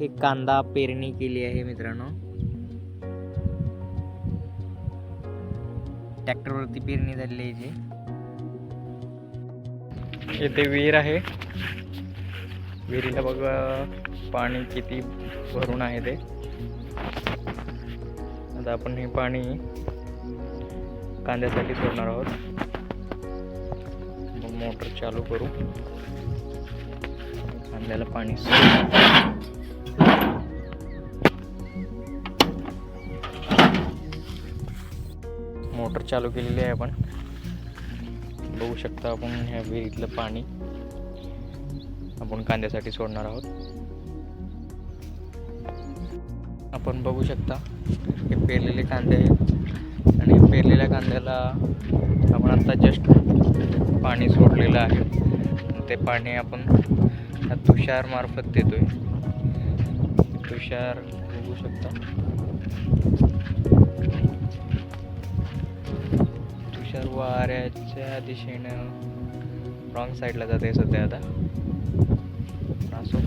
हे कांदा पेरणी केली आहे मित्रांनो. ट्रॅक्टरवरती पेरणी झालेली आहे जी. येथे विहीर आहे. विहिरीला बघा पाणी किती भरून आहे ते. आता आपण हे पाणी कांद्यासाठी सोडणार आहोत. मग मोटर चालू करू. कांद्याला पाणी सोड. मोटर चालू केलेली आहे आपण. बघू शकता आपण ह्या विहिरीतलं पाणी आपण कांद्यासाठी सोडणार आहोत. आपण बघू शकता हे पेरलेले कांदे आहेत. आणि पेरलेल्या कांद्याला आपण आता जस्ट पाणी सोडलेलं आहे. ते पाणी आपण तुषार मार्फत देतोय. तुषार बघू शकता. तुषार वाऱ्याच्या दिशेनं रॉंग साईडला जाते सध्या आता. असो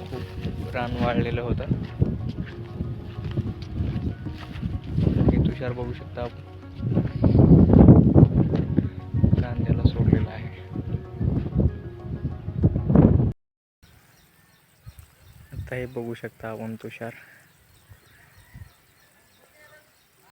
खूप रान वाढलेलं होतं. हे तुषार बघू शकता कांद्याला सोडलेला आहे. आता हे बघू शकता आपण तुषार.